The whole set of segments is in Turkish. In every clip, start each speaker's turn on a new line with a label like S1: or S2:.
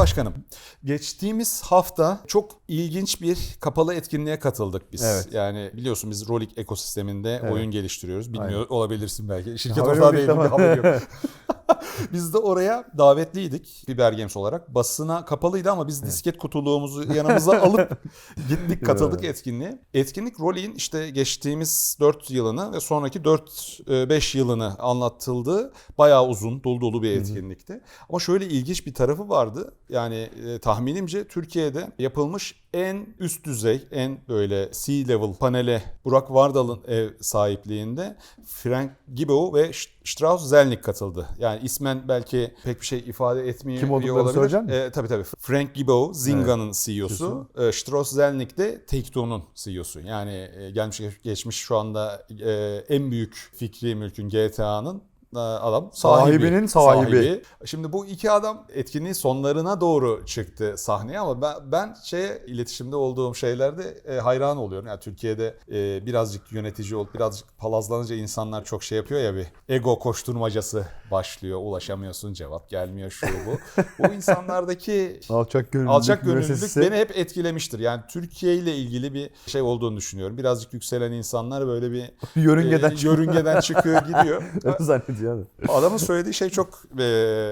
S1: Başkanım, geçtiğimiz hafta çok ilginç bir kapalı etkinliğe katıldık biz.
S2: Evet.
S1: Yani biliyorsun biz Rolik ekosisteminde
S2: Evet.
S1: oyun geliştiriyoruz. Bilmiyor olabilirsin belki. Şirket ortağı
S2: yok,
S1: değilim, bir yok. biz de oraya davetliydik Biber Games olarak. Basına kapalıydı ama biz disket kutuluğumuzu yanımıza alıp gittik katıldık etkinliğe. Etkinlik Rolik'in işte geçtiğimiz 4 yılını ve sonraki 4-5 yılını anlatıldığı bayağı uzun dolu dolu bir etkinlikti. Ama şöyle ilginç bir tarafı vardı. Yani e, tahminimce Türkiye'de yapılmış en üst düzey, en böyle C-level panele Burak Vardal'ın ev sahipliğinde Frank Gibeau ve Strauss Zelnick katıldı. Yani ismen belki pek bir şey ifade etmiyor
S2: Kim olduklarını söyleyecek misin?
S1: E, tabii tabii. Frank Gibeau Zinga'nın CEO'su. E, Strauss Zelnick de Take-Two'nun CEO'su. Yani e, gelmiş geçmiş şu anda e, en büyük fikri mülkün GTA'nın adam sahibi.
S2: Sahibinin sahibi.
S1: Şimdi bu iki adam etkinliğin sonlarına doğru çıktı sahneye ama ben, ben şeye iletişimde olduğum şeylerde e, hayran oluyorum. Yani Türkiye'de e, birazcık yönetici olup birazcık palazlanınca insanlar çok şey yapıyor ya bir ego koşturmacası başlıyor. Ulaşamıyorsun cevap gelmiyor şu bu. bu insanlardaki
S2: Alçak gönüllülük,
S1: alçak gönüllülük beni hep etkilemiştir. Yani Türkiye ile ilgili bir şey olduğunu düşünüyorum. Birazcık yükselen insanlar böyle bir
S2: Yörüngeden
S1: e, yörüngeden çıkıyor gidiyor.
S2: Öyle yani.
S1: Adamın söylediği şey çok e,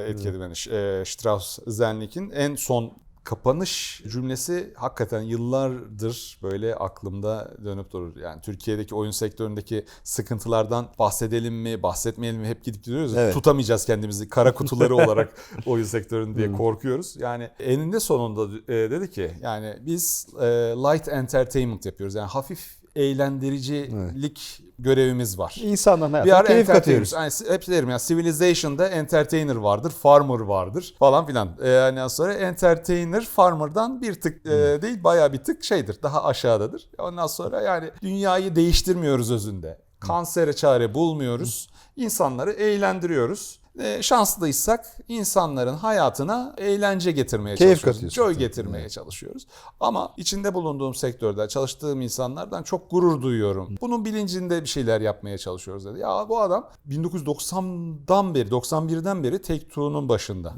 S1: etkiledi beni. E, Strauss Zelnick'in en son kapanış cümlesi hakikaten yıllardır böyle aklımda dönüp durur. Yani Türkiye'deki oyun sektöründeki sıkıntılardan bahsedelim mi, bahsetmeyelim mi hep gidip gidiyoruz.
S2: Evet.
S1: Tutamayacağız kendimizi kara kutuları olarak oyun sektöründe diye korkuyoruz. Yani eninde sonunda e, dedi ki yani biz e, light entertainment yapıyoruz. Yani hafif eğlendiricilik görevimiz var.
S2: İnsanların hayatına keyif katıyoruz.
S1: Yani hep derim ya Civilization'da entertainer vardır, farmer vardır falan filan. Ee, yani sonra entertainer farmer'dan bir tık e, değil bayağı bir tık şeydir. Daha aşağıdadır. Ondan sonra yani dünyayı değiştirmiyoruz özünde. Kansere çare bulmuyoruz. İnsanları eğlendiriyoruz. E, şanslıysak insanların hayatına eğlence getirmeye
S2: Keyif
S1: çalışıyoruz. Joy getirmeye çalışıyoruz. Ama içinde bulunduğum sektörde çalıştığım insanlardan çok gurur duyuyorum. Bunun bilincinde bir şeyler yapmaya çalışıyoruz dedi. Ya bu adam 1990'dan beri, 91'den beri Take-Two'nun başında.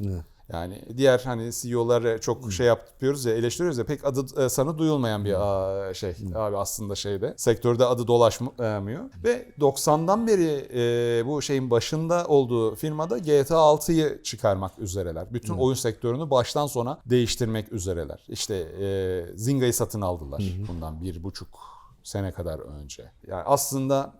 S1: Yani diğer hani CEO'lara çok şey yapıyoruz ya eleştiriyoruz ya pek adı e, sanı duyulmayan bir aa, şey abi aslında şeyde. Sektörde adı dolaşmıyor. Ve 90'dan beri e, bu şeyin başında olduğu firmada GTA 6'yı çıkarmak üzereler. Bütün oyun sektörünü baştan sona değiştirmek üzereler. İşte e, Zinga'yı satın aldılar bundan bir buçuk sene kadar önce. Yani aslında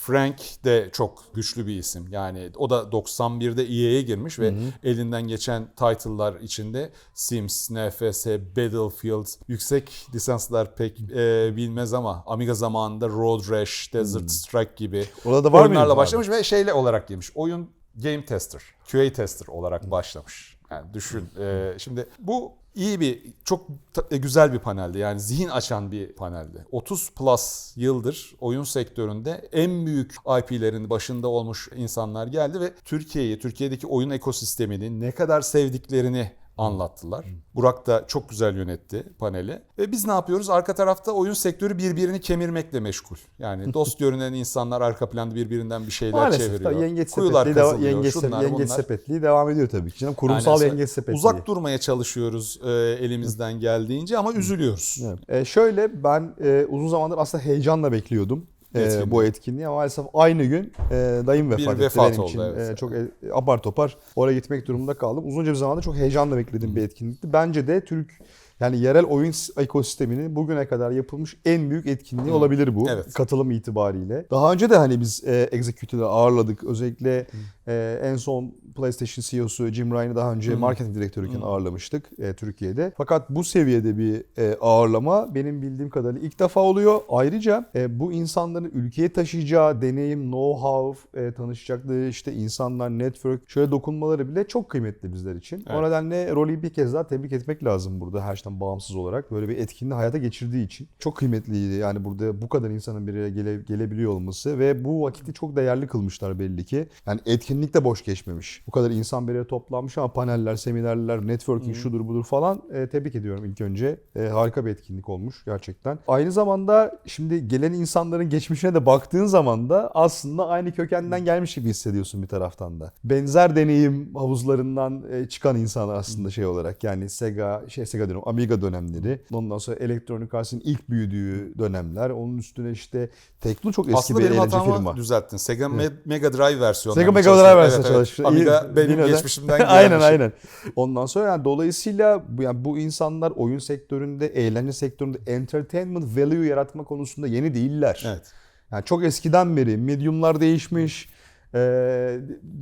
S1: Frank de çok güçlü bir isim. Yani o da 91'de EA'ye girmiş ve elinden geçen title'lar içinde Sims, NFS, Battlefield, yüksek lisanslar pek e, bilmez ama Amiga zamanında Road Rash, Desert Strike gibi
S2: Orada da var
S1: oyunlarla
S2: abi?
S1: başlamış ve şeyle olarak girmiş. Oyun game tester, QA tester olarak başlamış. Yani düşün. e, şimdi bu iyi bir, çok e, güzel bir paneldi. Yani zihin açan bir paneldi. 30 plus yıldır oyun sektöründe en büyük IP'lerin başında olmuş insanlar geldi ve Türkiye'yi, Türkiye'deki oyun ekosistemini ne kadar sevdiklerini anlattılar. Burak da çok güzel yönetti paneli. Ve biz ne yapıyoruz? Arka tarafta oyun sektörü birbirini kemirmekle meşgul. Yani dost görünen insanlar arka planda birbirinden bir şeyler
S2: Maalesef
S1: çeviriyor.
S2: da yengeç
S1: Kuyular
S2: sepetliği,
S1: kazılıyor,
S2: yengeç,
S1: şunlar,
S2: yengeç
S1: bunlar.
S2: sepetliği devam ediyor tabii ki canım. Kurumsal
S1: Aynen.
S2: yengeç sepetliği.
S1: Uzak durmaya çalışıyoruz e, elimizden geldiğince ama üzülüyoruz.
S2: Evet. E, şöyle ben e, uzun zamandır aslında heyecanla bekliyordum e,
S1: Etkinliği.
S2: bu etkinliği ama maalesef aynı gün e, dayım vefat etti
S1: vefat
S2: benim
S1: oldu,
S2: için.
S1: evet.
S2: E, çok e, apar topar oraya gitmek durumunda kaldım. Uzunca bir zamanda çok heyecanla beklediğim bir etkinlikti. Bence de Türk yani yerel oyun ekosisteminin bugüne kadar yapılmış en büyük etkinliği olabilir bu.
S1: Evet.
S2: Katılım itibariyle. Daha önce de hani biz e, Executive'de ağırladık. Özellikle e, en son PlayStation CEO'su Jim Ryan'ı daha önce marketing direktörüyken ağırlamıştık e, Türkiye'de. Fakat bu seviyede bir e, ağırlama benim bildiğim kadarıyla ilk defa oluyor. Ayrıca e, bu insanların ülkeye taşıyacağı deneyim, know-how, e, tanışacakları işte insanlar, network, şöyle dokunmaları bile çok kıymetli bizler için. O
S1: Evet.
S2: nedenle Rolly'i bir kez daha tebrik etmek lazım burada her şeyden süreçten bağımsız olarak böyle bir etkinliği hayata geçirdiği için çok kıymetliydi. Yani burada bu kadar insanın bir araya gele, gelebiliyor olması ve bu vakiti çok değerli kılmışlar belli ki. Yani etkinlik de boş geçmemiş. Bu kadar insan bir araya toplanmış ama paneller, seminerler, networking şudur budur falan e, tebrik ediyorum ilk önce. E, harika bir etkinlik olmuş gerçekten. Aynı zamanda şimdi gelen insanların geçmişine de baktığın zaman da aslında aynı kökenden gelmiş gibi hissediyorsun bir taraftan da. Benzer deneyim havuzlarından e, çıkan insanlar aslında şey olarak yani Sega, şey Sega diyorum Amiga dönemleri. Ondan sonra Electronic Arts'ın ilk büyüdüğü dönemler. Onun üstüne işte Tekno çok eski
S1: Aslında
S2: bir
S1: benim
S2: eğlence
S1: hatamı
S2: firma.
S1: düzelttin. Sega Me- Mega Drive versiyonu.
S2: Sega Mega Drive versiyonu çalışıyor.
S1: Amiga
S2: İyi,
S1: benim
S2: yine de-
S1: geçmişimden gelen
S2: aynen aynen. Ondan sonra yani dolayısıyla bu, yani bu insanlar oyun sektöründe, eğlence sektöründe entertainment value yaratma konusunda yeni değiller.
S1: Evet.
S2: Yani çok eskiden beri mediumlar değişmiş. Ee,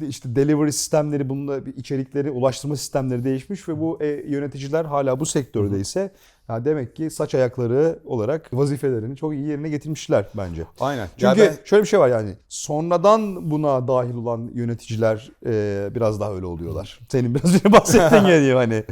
S2: işte delivery sistemleri, bununla içerikleri, ulaştırma sistemleri değişmiş ve bu e, yöneticiler hala bu sektördeyse ya demek ki saç ayakları olarak vazifelerini çok iyi yerine getirmişler bence.
S1: Aynen.
S2: Çünkü
S1: Ya ben-
S2: şöyle bir şey var yani sonradan buna dahil olan yöneticiler e, biraz daha öyle oluyorlar. Senin biraz önce bahsettiğin gibi hani.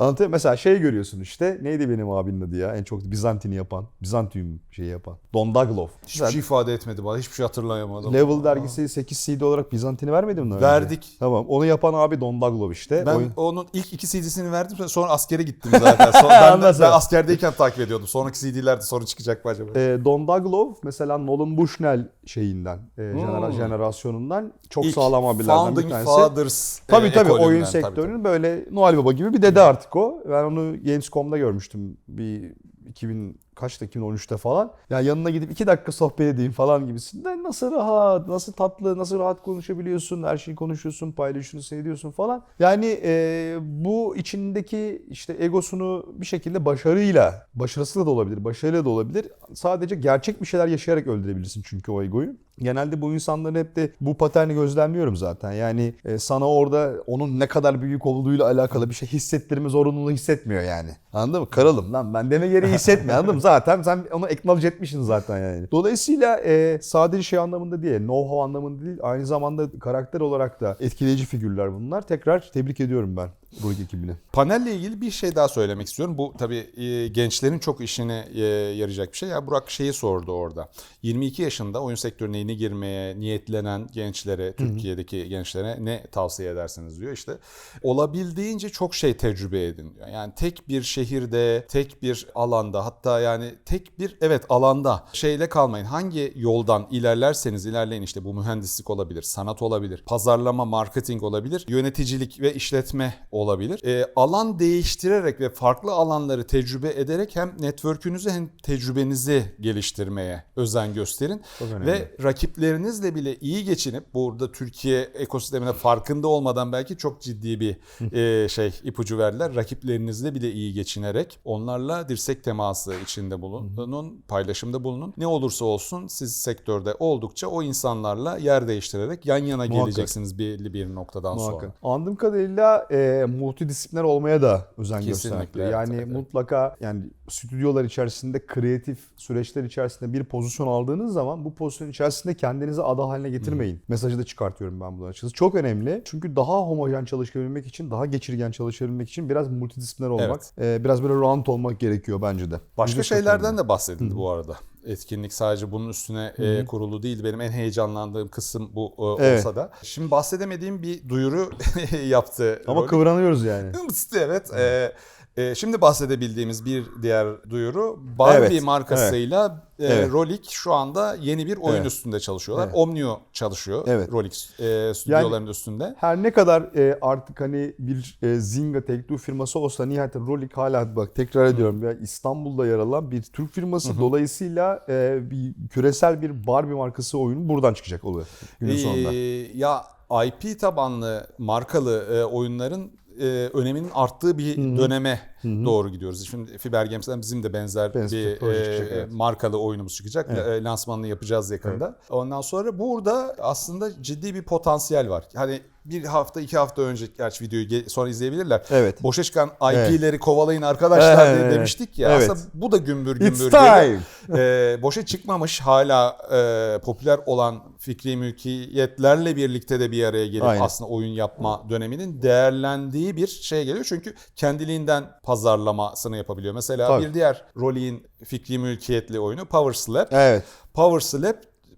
S2: Anlatıyor muyum? Mesela şey görüyorsun işte neydi benim abinin adı ya en çok Bizantin'i yapan, Bizantium şeyi yapan. Don Daglov.
S1: hiçbir şey ifade etmedi bana. Hiçbir şey hatırlayamadım.
S2: Level dergisi 8 CD olarak Bizantin'i vermedi mi? önce?
S1: Verdik.
S2: Tamam. Onu yapan abi Don Daglov işte.
S1: Ben
S2: Oyun-
S1: onun ilk iki CD'sini verdim sonra askere gittim zaten. Sonra ben, ben askerdeyken takip ediyordum. Sonraki CD'lerde sorun çıkacak mı acaba?
S2: E, Don Daglov mesela Nolan Bushnell şeyinden, e,
S1: Hmm.
S2: jenerasyonundan çok
S1: İlk
S2: sağlam abilerden bir
S1: Founding
S2: tanesi.
S1: Fathers
S2: Tabii
S1: e,
S2: tabii
S1: ekolünden,
S2: oyun
S1: tabii,
S2: sektörünün böyle Noel Baba gibi bir dede artık o. Ben onu Gamescom'da görmüştüm bir 2000 kaçta 2013'te falan. Ya yanına gidip iki dakika sohbet edeyim falan gibisinden. Nasıl rahat, nasıl tatlı, nasıl rahat konuşabiliyorsun, her şeyi konuşuyorsun, paylaşıyorsun, seviyorsun falan. Yani e, bu içindeki işte egosunu bir şekilde başarıyla, başarısıyla da olabilir, başarıyla da olabilir. Sadece gerçek bir şeyler yaşayarak öldürebilirsin çünkü o egoyu. Genelde bu insanların hep de bu paterni gözlemliyorum zaten. Yani e, sana orada onun ne kadar büyük olduğuyla alakalı bir şey hissettirme zorunluluğu hissetmiyor yani. Anladın mı? Karalım lan ben deme gereği hissetmiyor anladın mı? Zaten sen onu acknowledge etmişsin zaten yani. Dolayısıyla e, sadece şey anlamında değil, know-how anlamında değil, aynı zamanda karakter olarak da etkileyici figürler bunlar. Tekrar tebrik ediyorum ben Rurik ekibini.
S1: Panelle ilgili bir şey daha söylemek istiyorum. Bu tabii e, gençlerin çok işine e, yarayacak bir şey. Ya Burak şeyi sordu orada. 22 yaşında oyun sektörüne yeni girmeye niyetlenen gençlere, Türkiye'deki gençlere ne tavsiye edersiniz diyor. İşte olabildiğince çok şey tecrübe edin diyor. Yani tek bir şehirde, tek bir alanda hatta yani tek bir evet alanda şeyle kalmayın. Hangi yoldan ilerlerseniz ilerleyin işte bu mühendislik olabilir, sanat olabilir, pazarlama, marketing olabilir, yöneticilik ve işletme olabilir. E, alan değiştirerek ve farklı alanları tecrübe ederek hem network'ünüzü hem tecrübenizi geliştirmeye özen gösterin. Ve rakiplerinizle bile iyi geçinip burada Türkiye ekosistemine farkında olmadan belki çok ciddi bir e, şey ipucu verdiler. Rakiplerinizle bile iyi geçinerek onlarla dirsek teması içinde bulunun, paylaşımda bulunun. Ne olursa olsun siz sektörde oldukça o insanlarla yer değiştirerek yan yana
S2: Muhakkak.
S1: geleceksiniz belli bir noktadan sonra.
S2: Muhakkak. Anladığım kadarıyla e, multidisipliner olmaya da özen gösterdi.
S1: evet,
S2: Yani
S1: evet, evet.
S2: mutlaka yani stüdyolar içerisinde kreatif süreçler içerisinde bir pozisyon aldığınız zaman bu pozisyon içerisinde kendinizi ada haline getirmeyin. Mesajı da çıkartıyorum ben bunu açıkçası. Çok önemli. Çünkü daha homojen çalışabilmek için, daha geçirgen çalışabilmek için biraz multidisipliner olmak, e, biraz böyle round olmak gerekiyor bence de.
S1: Başka
S2: çok
S1: şeylerden
S2: önemli.
S1: de bahsedildi bu arada. Etkinlik sadece bunun üstüne e, kurulu değil. Benim en heyecanlandığım kısım bu e,
S2: Evet.
S1: olsa da. Şimdi bahsedemediğim bir duyuru yaptı.
S2: Ama
S1: Rolling.
S2: kıvranıyoruz yani.
S1: Evet. E, e, şimdi bahsedebildiğimiz bir diğer duyuru Barbie
S2: Evet,
S1: markasıyla e,
S2: Evet.
S1: Rolik şu anda yeni bir oyun
S2: Evet.
S1: üstünde çalışıyorlar.
S2: Evet.
S1: Omnio çalışıyor
S2: Evet.
S1: Rolik e, stüdyolarının üstünde.
S2: Her ne kadar e, artık hani bir e, Zynga Take-Two firması olsa nihayeten Rolik hala bak tekrar ediyorum ya İstanbul'da yer alan bir Türk firması dolayısıyla e, bir küresel bir Barbie markası oyunu buradan çıkacak oluyor günün sonunda.
S1: Ee, ya IP tabanlı markalı e, oyunların e, öneminin arttığı bir döneme doğru gidiyoruz. Şimdi Fiber Games'ten bizim de benzer
S2: Benzer
S1: bir e,
S2: çıkacak, evet.
S1: markalı oyunumuz çıkacak.
S2: Evet.
S1: E, Lansmanını yapacağız yakında. Ondan sonra burada aslında ciddi bir potansiyel var. Hani bir hafta iki hafta önce gerçi videoyu sonra izleyebilirler.
S2: Evet.
S1: Boşa çıkan IP'leri kovalayın arkadaşlar diye
S2: Evet.
S1: demiştik ya.
S2: Evet.
S1: Aslında bu da gümbür
S2: It's
S1: gümbür
S2: time.
S1: geliyor. Ee, boşa çıkmamış hala e, popüler olan fikri mülkiyetlerle birlikte de bir araya gelip
S2: Aynen.
S1: aslında oyun yapma döneminin değerlendiği bir şey geliyor. Çünkü kendiliğinden pazarlamasını yapabiliyor. Mesela
S2: Tabii.
S1: bir diğer Rolly'in fikri mülkiyetli oyunu Power Slap.
S2: Evet.
S1: Power Slap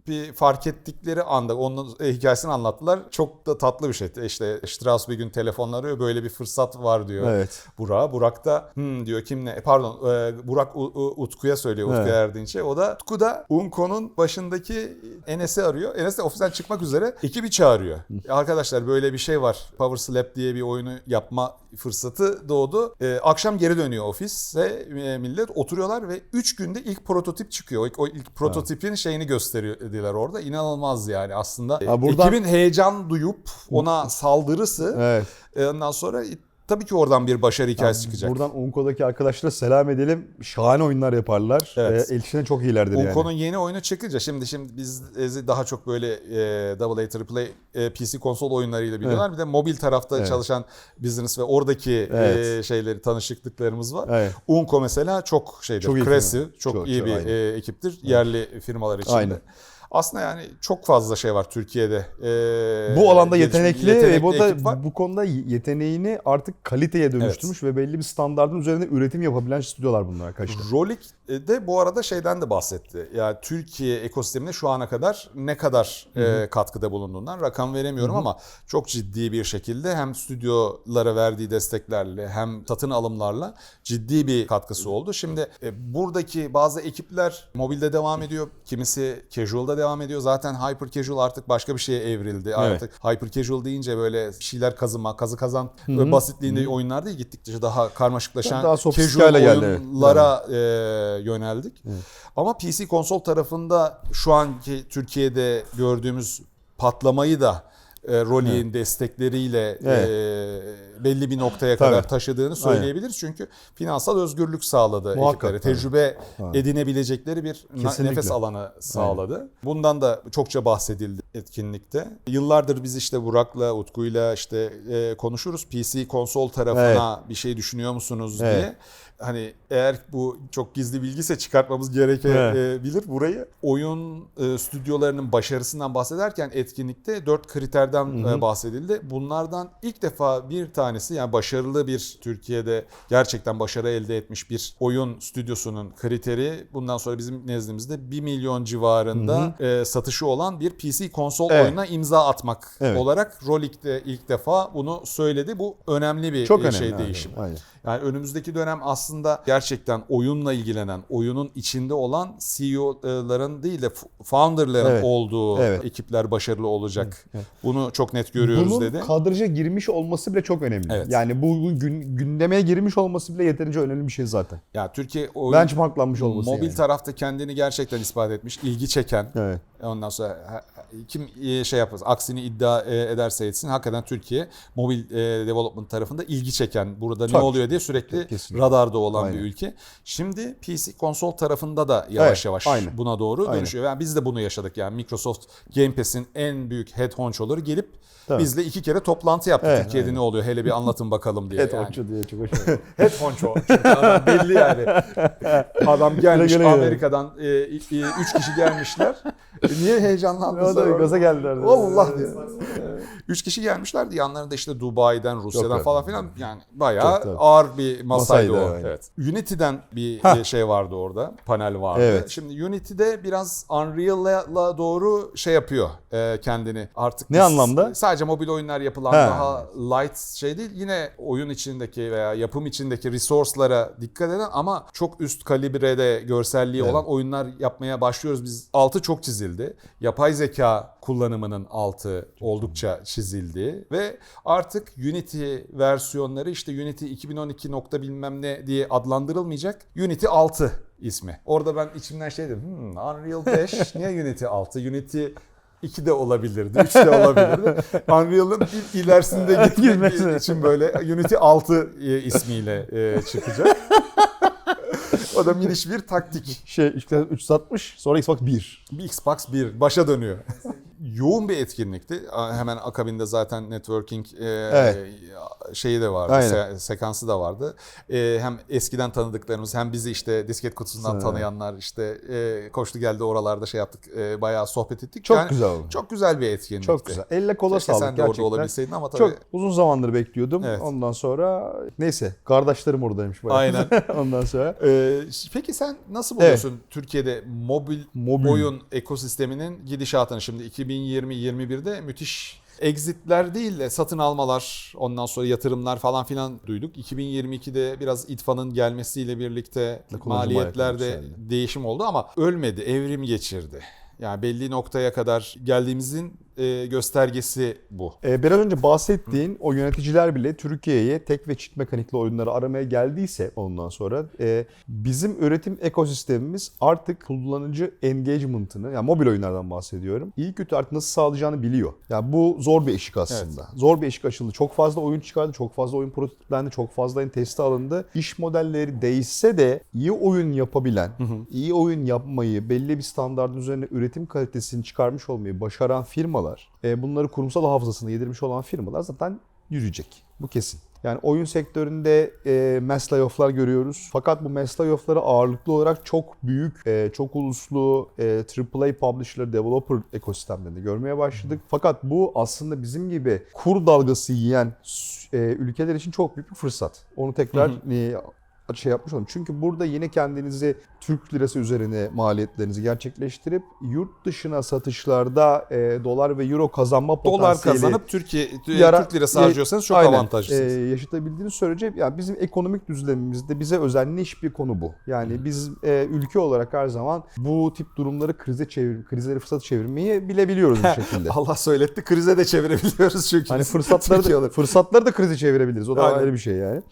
S1: bir fark ettikleri anda onun e, hikayesini anlattılar. Çok da tatlı bir şey. İşte Strauss bir gün telefonla arıyor. Böyle bir fırsat var diyor.
S2: Evet.
S1: Burak'a. Burak da "Hmm," diyor kimle? E, Pardon e, Burak U- U- Utku'ya söylüyor Utku
S2: Evet.
S1: Erdinç'e. O da Utku da Unko'nun başındaki Enes'i arıyor. Enes de ofisten çıkmak üzere ekibi çağırıyor. Arkadaşlar böyle bir şey var. Power Slap diye bir oyunu yapma fırsatı doğdu. E, akşam geri dönüyor ofise e, millet oturuyorlar ve 3 günde ilk prototip çıkıyor. O ilk, o ilk prototipin şeyini gösteriyorlar orada. İnanılmaz yani aslında. E,
S2: Ha, buradan-
S1: Ekibin heyecan duyup ona saldırısı
S2: Evet.
S1: e, Ondan sonra e, tabii ki oradan bir başarı hikayesi çıkacak.
S2: Buradan Unko'daki arkadaşlara selam edelim. Şahane oyunlar yaparlar.
S1: Evet.
S2: Ee, el çok iyilerdir yani.
S1: Unco'nun yeni oyunu çıkınca şimdi şimdi biz e, daha çok böyle e, AA, AAA e, PC konsol oyunlarıyla biliyorlar. Bir de mobil tarafta
S2: Evet.
S1: çalışan business ve oradaki e,
S2: Evet.
S1: şeyleri tanışıklıklarımız var.
S2: Evet.
S1: Crescent mesela çok şeydir.
S2: Çok iyi firma.
S1: çok,
S2: Çok,
S1: iyi
S2: çok,
S1: bir
S2: aynen.
S1: e, ekiptir. Yerli firmalar içinde.
S2: Aynen.
S1: Aslında yani çok fazla şey var Türkiye'de. E,
S2: bu alanda
S1: gelişmiş-
S2: yetenekli, ve bu da bu konuda yeteneğini artık kaliteye dönüştürmüş ve belli bir standardın üzerinde üretim yapabilen stüdyolar bunlar arkadaşlar.
S1: Rolik de bu arada şeyden de bahsetti. Yani Türkiye ekosistemine şu ana kadar ne kadar e, katkıda bulunduğundan rakam veremiyorum ama çok ciddi bir şekilde hem stüdyolara verdiği desteklerle hem satın alımlarla ciddi bir katkısı oldu. Şimdi e, buradaki bazı ekipler mobilde devam ediyor. Kimisi casual'da devam ediyor. Zaten hyper casual artık başka bir şeye evrildi. Artık hyper casual deyince böyle şeyler kazıma, kazı kazan ve basitliğinde oyunlar değil gittikçe daha karmaşıklaşan
S2: Daha
S1: casual
S2: hale geldi, evet.
S1: oyunlara e, yöneldik. Ama PC konsol tarafında şu anki Türkiye'de gördüğümüz patlamayı da e, destekleriyle e, belli bir noktaya
S2: Tabii.
S1: kadar taşıdığını söyleyebiliriz. Çünkü finansal özgürlük sağladı
S2: Muhakkak,
S1: ekiplere.
S2: tabii.
S1: Tecrübe edinebilecekleri bir
S2: Kesinlikle.
S1: nefes alanı sağladı. Bundan da çokça bahsedildi etkinlikte. Yıllardır biz işte Burak'la, Utku'yla işte e, konuşuruz. PC konsol tarafına bir şey düşünüyor musunuz
S2: Evet.
S1: diye. Hani eğer bu çok gizli bilgiyse çıkartmamız gerekebilir burayı. Oyun e, stüdyolarının başarısından bahsederken etkinlikte dört kriterden e, bahsedildi. Bunlardan ilk defa bir tanesi yani başarılı bir Türkiye'de gerçekten başarı elde etmiş bir oyun stüdyosunun kriteri bundan sonra bizim nezdimizde 1 milyon civarında e, satışı olan bir PC konsol
S2: Evet.
S1: oyununa imza atmak
S2: Evet.
S1: olarak Rolik de ilk defa bunu söyledi. Bu önemli bir
S2: Çok
S1: e,
S2: önemli.
S1: şey
S2: aynen,
S1: değişim.
S2: Aynen.
S1: Yani önümüzdeki dönem aslında gerçekten oyunla ilgilenen, oyunun içinde olan CEO'ların değil de founder'ların
S2: Evet.
S1: olduğu
S2: Evet.
S1: ekipler başarılı olacak. Bunu çok net görüyoruz
S2: Bunun
S1: dedi.
S2: kadraja girmiş olması bile çok önemli.
S1: Evet.
S2: Yani bu, gün, gündeme girmiş olması bile yeterince önemli bir şey zaten.
S1: Ya Türkiye oyun
S2: Benchmarklanmış olması
S1: mobil
S2: yani.
S1: tarafta kendini gerçekten ispat etmiş, ilgi çeken.
S2: Evet.
S1: Ondan sonra kim e, şey yapar, aksini iddia e, ederse etsin hakikaten Türkiye mobil e, development tarafında ilgi çeken, burada ne
S2: Tabii.
S1: oluyor diye sürekli
S2: Kesinlikle.
S1: radarda olan bir
S2: Aynen.
S1: ülke. Şimdi PC konsol tarafında da yavaş
S2: Evet,
S1: yavaş
S2: aynen.
S1: buna doğru
S2: Aynen.
S1: dönüşüyor. Yani biz de bunu yaşadık yani Microsoft Game Pass'in en büyük head honcho'ları gelip
S2: Tabii.
S1: bizle iki kere toplantı yaptı.
S2: Evet,
S1: Türkiye'de ne oluyor hele bir anlatın bakalım diye.
S2: Evet,
S1: yani.
S2: Onço diye çok hoş.
S1: Head honcho. Çünkü adam belli yani. Adam gelmiş. Amerika'dan e, e, üç kişi gelmişler. Niye heyecanlandınız?
S2: Da gaza geldiler.
S1: Allah diyor. Üç kişi gelmişlerdi. Yanlarında işte Dubai'den, Rusya'dan falan filan yani bayağı
S2: Çok tabii.
S1: ağır bir masaydı,
S2: Masaydı,
S1: o.
S2: aynen.
S1: Evet. Unity'den bir
S2: Hah.
S1: e, şey vardı orada. Panel vardı.
S2: Evet.
S1: Şimdi Unity'de biraz Unreal'la doğru şey yapıyor e, kendini. Artık
S2: Ne anlamda?
S1: Sadece mobil oyunlar yapılan
S2: Ha.
S1: daha light şey değil. Yine oyun içindeki veya yapım içindeki resource'lara dikkat eden ama çok üst kalibrede görselliği
S2: Evet.
S1: olan oyunlar yapmaya başlıyoruz. Biz altı çok çizildi. Yapay zeka kullanımının altı oldukça çizildi ve artık Unity versiyonları işte Unity 2012 nokta bilmem ne diye adlandırılmayacak. Unity 6 ismi. Orada ben içimden şey dedim. Hmm, Unreal 5 niye Unity 6? Unity 2 de olabilirdi, 3 de olabilirdi. Unreal'ın bir ilerisinde gitmek için böyle Unity 6 e, ismiyle e, çıkacak. o da miniş bir taktik.
S2: Şey 360 sonra Xbox 1.
S1: Bir Xbox 1 başa dönüyor. Yoğun bir etkinlikti. Hemen akabinde zaten networking e,
S2: Evet.
S1: şeyi de vardı, se- sekansı da vardı. Ee, hem eskiden tanıdıklarımız hem bizi işte disket kutusundan
S2: Sana-
S1: tanıyanlar işte e, koştu geldi oralarda şey yaptık, e, bayağı sohbet ettik.
S2: Çok
S1: Yani
S2: güzel oldu.
S1: Çok güzel bir etkinlikti.
S2: Çok güzel. Elle kola
S1: Keşke
S2: sağlık
S1: sen de orada
S2: gerçekten.
S1: olabilseydin ama tabii.
S2: Çok uzun zamandır bekliyordum.
S1: Evet.
S2: Ondan sonra neyse kardeşlerim oradaymış. bayağı.
S1: Aynen.
S2: Ondan sonra
S1: Ee, peki sen nasıl buluyorsun Türkiye'de mobil,
S2: Mobil.
S1: oyun ekosisteminin gidişatını? Şimdi 2020-21'de müthiş exitler değil de satın almalar, ondan sonra yatırımlar falan filan duyduk. 2022'de biraz İTFA'nın gelmesiyle birlikte maliyetlerde değişim oldu ama ölmedi, evrim geçirdi. Yani belli noktaya kadar geldiğimizin e, göstergesi bu.
S2: Ee, biraz önce bahsettiğin o yöneticiler bile Türkiye'ye tek ve çift mekanikli oyunları aramaya geldiyse ondan sonra e, bizim üretim ekosistemimiz artık kullanıcı engagement'ını yani mobil oyunlardan bahsediyorum. İyi kötü artık nasıl sağlayacağını biliyor. Yani bu zor bir eşik aslında. Zor bir eşik aşıldı. Çok fazla oyun çıkardı, çok fazla oyun prototiplendi, çok fazla oyun testi alındı. İş modelleri değişse de iyi oyun yapabilen, iyi oyun yapmayı, belli bir standartın üzerine üretim kalitesini çıkarmış olmayı başaran firmalar, e, bunları kurumsal hafızasına yedirmiş olan firmalar zaten yürüyecek. Bu kesin. Yani oyun sektöründe e, mass layoff'lar görüyoruz. Fakat bu mass layoff'ları ağırlıklı olarak çok büyük, e, çok uluslu e, AAA publisher, developer ekosistemlerinde görmeye başladık. Fakat bu aslında bizim gibi kur dalgası yiyen e, ülkeler için çok büyük bir fırsat. Onu tekrar e, şey yapmış olalım. Çünkü burada yine kendinizi Türk lirası üzerine maliyetlerinizi gerçekleştirip yurt dışına satışlarda e, dolar ve euro kazanma
S1: Dolar
S2: potansiyeli
S1: kazanıp Türkiye
S2: yara-
S1: Türk lirası harcıyorsanız çok
S2: Aynen.
S1: avantajlısınız.
S2: Ee, yaşatabildiğiniz sürece yani bizim ekonomik düzlemimizde bize özenli bir konu bu. Yani biz e, ülke olarak her zaman bu tip durumları krize çevir, krizleri fırsat çevirmeyi bilebiliyoruz bir şekilde.
S1: Allah söyletti krize de çevirebiliyoruz çünkü.
S2: Hani fırsatları da, fırsatları da krize çevirebiliriz. O da ayrı bir şey yani.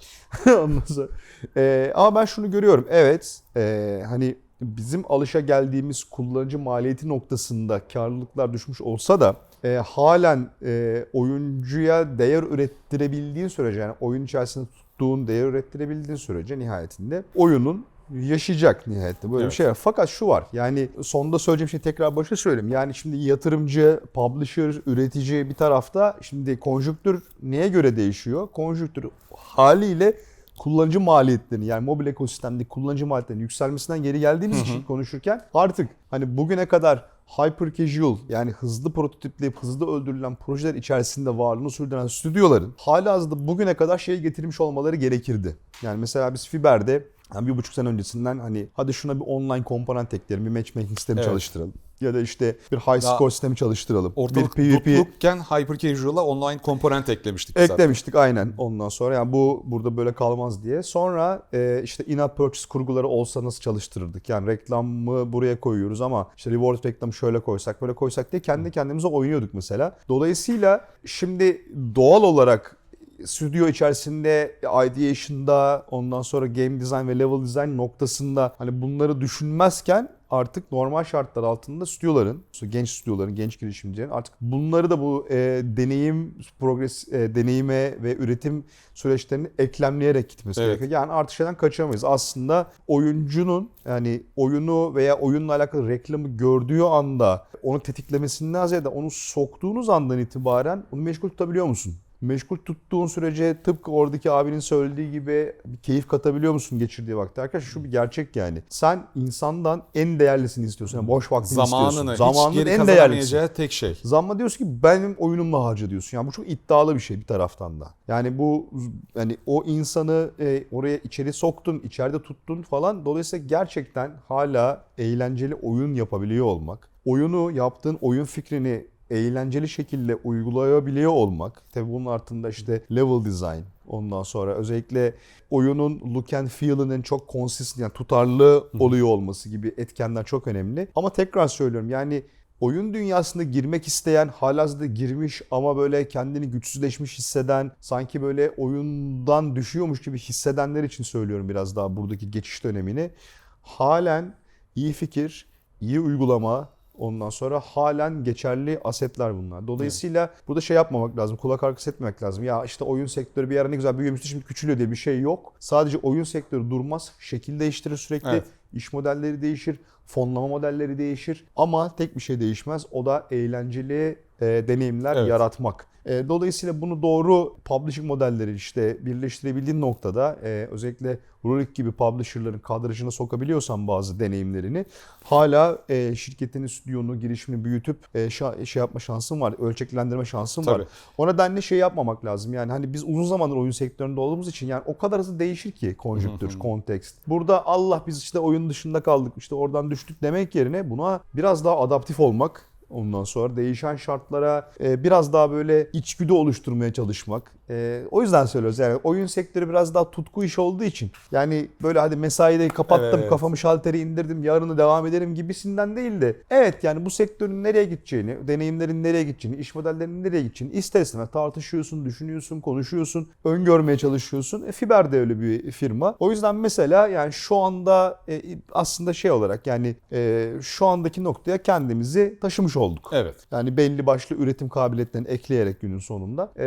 S2: Ondan sonra. Ee, ama ben şunu görüyorum. Evet e, hani bizim alışa geldiğimiz kullanıcı maliyeti noktasında karlılıklar düşmüş olsa da e, halen e, oyuncuya değer ürettirebildiğin sürece yani oyun içerisinde tuttuğun değer ürettirebildiğin sürece nihayetinde oyunun yaşayacak nihayetinde böyle
S1: Evet.
S2: bir şey var. Fakat şu var yani sonda söyleyeceğim şey tekrar başa söyleyeyim. Yani şimdi yatırımcı, publisher, üretici bir tarafta şimdi konjüktür neye göre değişiyor? Konjüktür haliyle kullanıcı maliyetlerini yani mobil ekosistemdeki kullanıcı maliyetlerinin yükselmesinden geri geldiğimiz için konuşurken artık hani bugüne kadar hyper casual yani hızlı prototipleyip hızlı öldürülen projeler içerisinde varlığını sürdüren stüdyoların halihazırda bugüne kadar şey getirmiş olmaları gerekirdi. Yani mesela biz Fiber'de yani bir buçuk sene öncesinden hani hadi şuna bir online komponent ekleyelim, bir matchmaking sistemi
S1: Evet.
S2: çalıştıralım. Ya da işte bir high score sistemi çalıştıralım.
S1: Ortalık
S2: bir PvP
S1: dutlukken Hyper Casual'a online komponent eklemiştik. biz zaten.
S2: Eklemiştik aynen ondan sonra. Yani bu burada böyle kalmaz diye. Sonra e, işte in-app purchase kurguları olsa nasıl çalıştırırdık? Yani reklamı buraya koyuyoruz ama işte reward reklamı şöyle koysak böyle koysak diye kendi kendimize oynuyorduk mesela. Dolayısıyla şimdi doğal olarak stüdyo içerisinde ideation'da ondan sonra game design ve level design noktasında hani bunları düşünmezken artık normal şartlar altında stüdyoların, genç stüdyoların, genç girişimcilerin artık bunları da bu e, deneyim progres e, deneyime ve üretim süreçlerini eklemleyerek gitmesi
S1: Evet.
S2: gerekiyor. Yani artık şeyden kaçamayız. Aslında oyuncunun yani oyunu veya oyunla alakalı reklamı gördüğü anda onu tetiklemesinden ziyade onu soktuğunuz andan itibaren onu meşgul tutabiliyor musun? Meşgul tuttuğun sürece tıpkı oradaki abinin söylediği gibi bir keyif katabiliyor musun geçirdiği vakti? Arkadaşlar şu bir gerçek yani. Sen insandan en değerlisini istiyorsun. Yani boş vaktini
S1: Zamanını,
S2: istiyorsun.
S1: geri
S2: en değerlisi.
S1: tek şey.
S2: Zamma diyorsun ki benim oyunumla harca diyorsun. Yani bu çok iddialı bir şey bir taraftan da. Yani bu yani o insanı e, oraya içeri soktun, içeride tuttun falan. Dolayısıyla gerçekten hala eğlenceli oyun yapabiliyor olmak, oyunu yaptığın oyun fikrini eğlenceli şekilde uygulayabiliyor olmak. Tabii bunun altında işte level design, ondan sonra özellikle oyunun look and feel'ının çok consistent yani tutarlı oluyor olması gibi etkenler çok önemli. Ama tekrar söylüyorum yani oyun dünyasında girmek isteyen, halihazırda girmiş ama böyle kendini güçsüzleşmiş hisseden, sanki böyle oyundan düşüyormuş gibi hissedenler için söylüyorum biraz daha buradaki geçiş dönemini. Halen iyi fikir, iyi uygulama, Ondan sonra halen geçerli asetler bunlar. Dolayısıyla burada şey yapmamak lazım. Kulak arkası etmemek lazım. Ya işte oyun sektörü bir ara ne güzel büyümüştü şimdi küçülüyor diye bir şey yok. Sadece oyun sektörü durmaz. Şekil değiştirir sürekli.
S1: Evet.
S2: İş modelleri değişir. Fonlama modelleri değişir. Ama tek bir şey değişmez. O da eğlenceli e, deneyimler
S1: Evet.
S2: yaratmak. E, dolayısıyla bunu doğru publishing modelleri işte birleştirebildiğin noktada e, özellikle Rurik gibi publisher'ların kadrajına sokabiliyorsan bazı deneyimlerini hala e, şirketinin stüdyonu, girişimini büyütüp e, şa- şey yapma şansın var, ölçeklendirme şansın var.
S1: Tabii.
S2: O nedenle şey yapmamak lazım. Yani hani biz uzun zamandır oyun sektöründe olduğumuz için yani o kadar hızlı değişir ki konjonktür, kontekst. Burada Allah biz işte oyun dışında kaldık, işte oradan düştük demek yerine buna biraz daha adaptif olmak Ondan sonra değişen şartlara e, biraz daha böyle içgüdü oluşturmaya çalışmak. E, o yüzden söylüyoruz yani oyun sektörü biraz daha tutku iş olduğu için. Yani böyle hadi mesaiyi kapattım,
S1: Evet.
S2: kafamı şalteri indirdim, yarını devam ederim gibisinden değil de. Evet yani bu sektörün nereye gideceğini, deneyimlerin nereye gideceğini, iş modellerinin nereye gideceğini ister istemez tartışıyorsun, düşünüyorsun, konuşuyorsun, öngörmeye çalışıyorsun. E, Fiber de öyle bir firma. O yüzden mesela yani şu anda e, aslında şey olarak yani e, şu andaki noktaya kendimizi taşımış olduk.
S1: Evet.
S2: Yani belli başlı üretim kabiliyetlerini ekleyerek günün sonunda. E,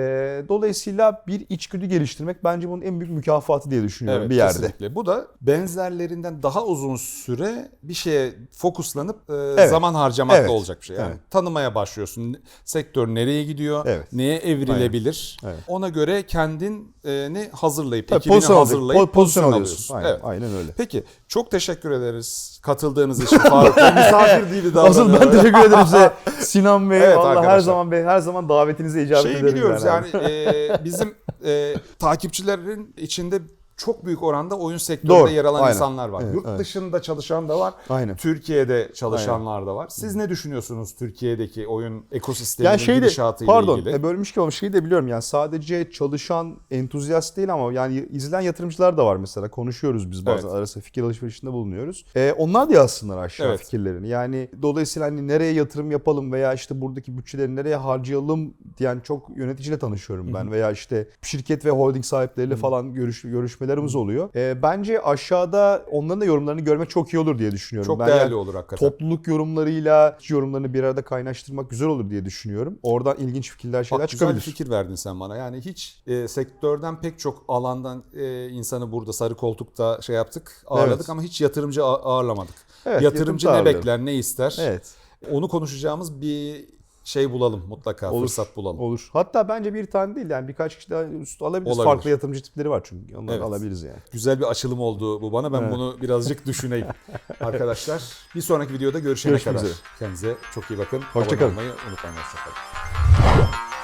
S2: dolayısıyla bir içgüdü geliştirmek bence bunun en büyük mükafatı diye düşünüyorum
S1: Evet,
S2: bir yerde.
S1: kesinlikle. Bu da benzerlerinden daha uzun süre bir şeye fokuslanıp e,
S2: Evet.
S1: zaman harcamakla
S2: Evet.
S1: olacak bir şey. Yani
S2: Evet.
S1: tanımaya başlıyorsun. Sektör nereye gidiyor?
S2: Evet.
S1: Neye evrilebilir?
S2: Evet.
S1: Ona göre kendini hazırlayıp,
S2: Tabii
S1: ekibini
S2: pozisyon
S1: hazırlayıp
S2: Po- pozisyon
S1: pozisyon
S2: alıyorsun.
S1: alıyorsun.
S2: Aynen,
S1: Evet.
S2: aynen öyle.
S1: Peki çok teşekkür ederiz katıldığınız için Faruk. Misafir gibi
S2: Asıl ben teşekkür ederim size Sinan Bey.
S1: Evet
S2: Vallahi her zaman Bey her zaman davetinize icabet
S1: Şeyi
S2: ederim.
S1: biliyoruz
S2: ben
S1: yani e, bizim e, takipçilerin içinde çok büyük oranda oyun sektöründe
S2: Doğru,
S1: yer alan
S2: aynen.
S1: insanlar var.
S2: Evet,
S1: Yurt
S2: evet.
S1: dışında çalışan da var.
S2: Aynen.
S1: Türkiye'de çalışanlar da var. Siz ne düşünüyorsunuz Türkiye'deki oyun ekosisteminin
S2: Yani şey de
S1: gidişatıyla
S2: pardon
S1: ilgili?
S2: e, bölmüş ama şeyi de biliyorum yani sadece çalışan entuzyast değil ama yani izleyen yatırımcılar da var mesela konuşuyoruz biz bazen
S1: Evet.
S2: arasında fikir alışverişinde bulunuyoruz. E, onlar da yazsınlar aşağı
S1: Evet.
S2: fikirlerini yani dolayısıyla hani nereye yatırım yapalım veya işte buradaki bütçeleri nereye harcayalım diyen çok yöneticiyle tanışıyorum ben veya işte şirket ve holding sahipleriyle falan görüş, görüşmelerimiz oluyor. E, bence aşağıda onların da yorumlarını görmek çok iyi olur diye düşünüyorum.
S1: çok
S2: ben
S1: değerli
S2: yani-
S1: olur hakikaten.
S2: topluluk yorumlarıyla yorumlarını bir arada kaynaştırmak güzel olur diye düşünüyorum. Oradan ilginç fikirler şeyler
S1: Bak, güzel
S2: çıkabilir.
S1: fikir verdin sen bana. Yani hiç e, sektörden pek çok alandan e, insanı burada sarı koltukta şey yaptık, ağırladık
S2: Evet.
S1: ama hiç yatırımcı ağırlamadık.
S2: Evet,
S1: Yatırımcı
S2: yatırım
S1: ne bekler, ne ister?
S2: Evet.
S1: Onu konuşacağımız bir şey bulalım mutlaka,
S2: Olur.
S1: fırsat bulalım.
S2: Olur. Hatta bence bir tane değil yani birkaç kişi daha üst alabiliriz.
S1: Olabilir.
S2: Farklı yatırımcı tipleri var çünkü. Onları
S1: Evet.
S2: alabiliriz yani.
S1: Güzel bir açılım oldu bu bana. Ben
S2: Evet.
S1: bunu birazcık düşüneyim. Arkadaşlar bir sonraki videoda görüşene
S2: Görüşmek
S1: kadar.
S2: üzere.
S1: Kendinize çok iyi bakın.
S2: Hoşça
S1: Abone olmayı unutmayın. Hoşçakalın.